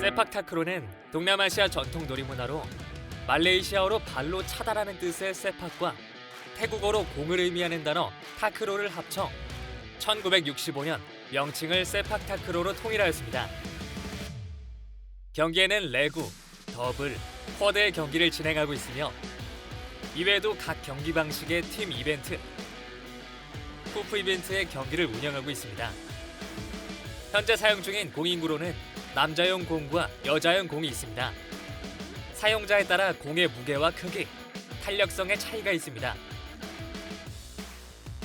세팍타크로는 동남아시아 전통 놀이문화로 말레이시아어로 발로 차다라는 뜻의 세팍과 태국어로 공을 의미하는 단어 타크로를 합쳐 1965년 명칭을 세팍타크로로 통일하였습니다. 경기에는 레구, 더블, 쿼드의 경기를 진행하고 있으며 이외에도 각 경기 방식의 팀 이벤트, 후프 이벤트의 경기를 운영하고 있습니다. 현재 사용 중인 공인구로는 남자용 공과 여자용 공이 있습니다. 사용자에 따라 공의 무게와 크기, 탄력성의 차이가 있습니다.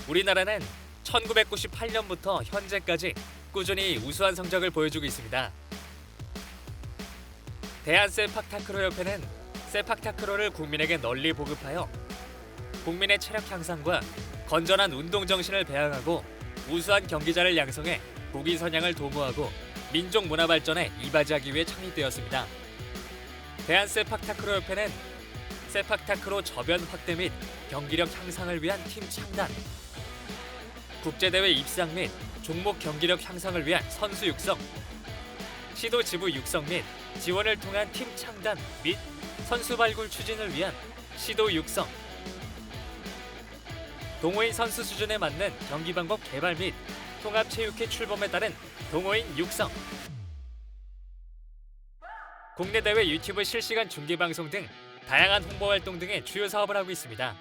우리나라는 1998년부터 현재까지 꾸준히 우수한 성적을 보여주고 있습니다. 대한 세팍타크로 협회는 세팍타크로를 국민에게 널리 보급하여 국민의 체력 향상과 건전한 운동 정신을 배양하고 우수한 경기자를 양성해 국위 선양을 도모하고 민족 문화 발전에 이바지하기 위해 창립되었습니다. 대한 세팍타크로 협회는 세팍타크로 저변 확대 및 경기력 향상을 위한 팀 창단, 국제대회 입상 및 종목 경기력 향상을 위한 선수 육성, 시도 지부 육성 및 지원을 통한 팀 창단 및 선수 발굴 추진을 위한 시도 육성, 동호인 선수 수준에 맞는 경기 방법 개발 및 통합 체육회 출범에 따른 동호인 육성, 국내 대회 유튜브 실시간 중계 방송 등 다양한 홍보 활동 등의 주요 사업을 하고 있습니다.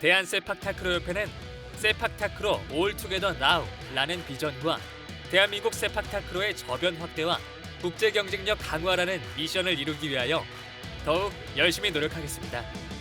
대한 세팍타크로 협회는 세팍타크로 올 투게더 나우라는 비전과 대한민국 세팍타크로의 저변 확대와 국제 경쟁력 강화라는 미션을 이루기 위하여 더욱 열심히 노력하겠습니다.